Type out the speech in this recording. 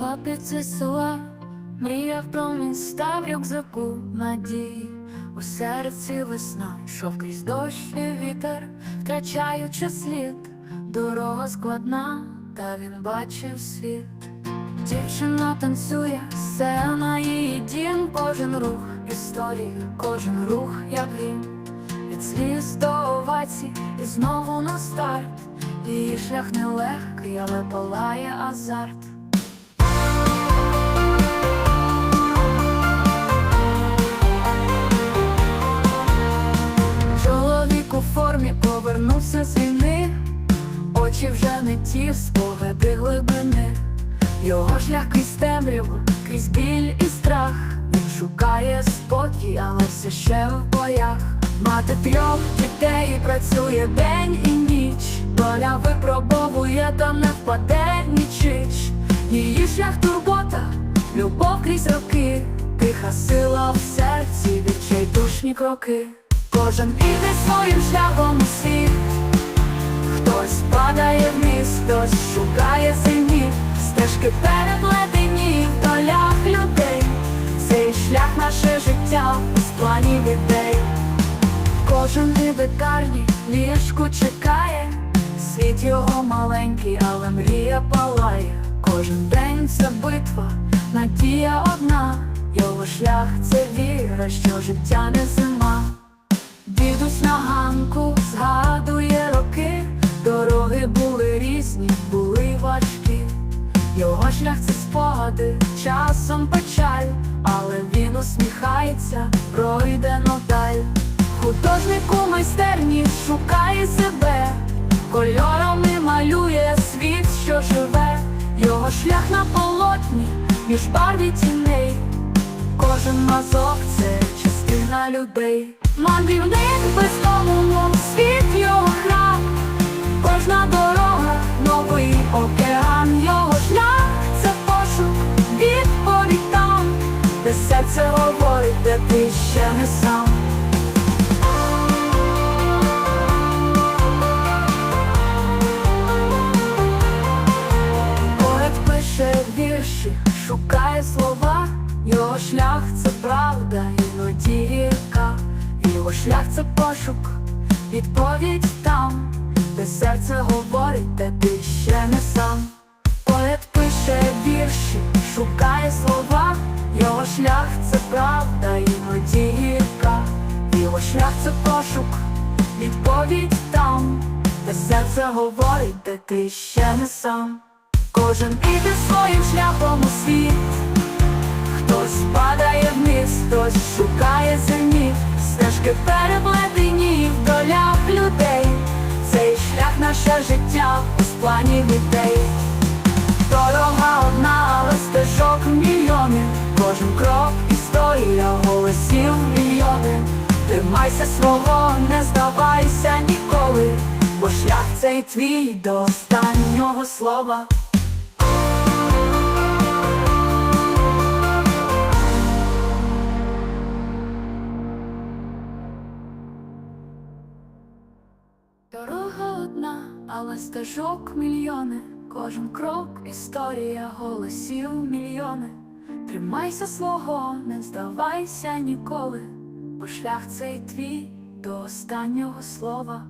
Хлопець із села мріяв про міста в рюкзаку надії. У серці весна йшов крізь дощ і вітер, втрачаючи слід. Дорога складна, та він бачив світ. Дівчина танцює, сцена її дім, кожен рух історії, кожен рух як грім. Від сліз до овацій і знову на старт. Її шлях нелегкий, але палає азарт. Очі вже не ті спогади глибини. Його шлях крізь темряву, крізь біль і страх. Він шукає спокій, але все ще в боях. Мати трьох дітей працює день і ніч. Доля випробовує, та не впаде нічич. Її шлях турбота, любов крізь роки, тиха сила в серці, відчайдушні кроки. Кожен іде своїм шляхом у світ. Хтось падає вниз, хтось шукає зимі, стежки переплетені в долях людей. Цей шлях наше життя без планів ідей. Кожен від пекарні ліжку чекає, світ його маленький, але мрія палає. Кожен день це битва, надія одна, його шлях це віра, що життя не зима. Дідусь на Його шлях це спогади, часом печаль, але він усміхається, пройдено даль. Художник у майстерні шукає себе, кольорами малює світ, що живе, його шлях на полотні, між барві тіней. Кожен мазок це частина людей. Мандрівник шукає слова, його шлях це правда, іноді гірка, його шлях це пошук, відповідь там, де серце говорить, де ти ще не сам. Поет пише вірші, шукає слова, його шлях це правда, іноді гірка, його шлях це пошук, відповідь там, де серце говорить, де ти ще не сам. Кожен іде своїм шляхом у світ, хтось падає вниз, хтось шукає зеніт, стежки переплетені в долях людей. Цей шлях наше життя у плані дітей. Дорога одна, але стежок мільйони, кожен крок історія голосів мільйони. Тримайся свого, не здавайся ніколи, бо шлях цей твій до останнього слова. Але стежок мільйони, кожен крок історія голосів мільйони. Тримайся свого, не здавайся ніколи, бо шлях цей твій до останнього слова.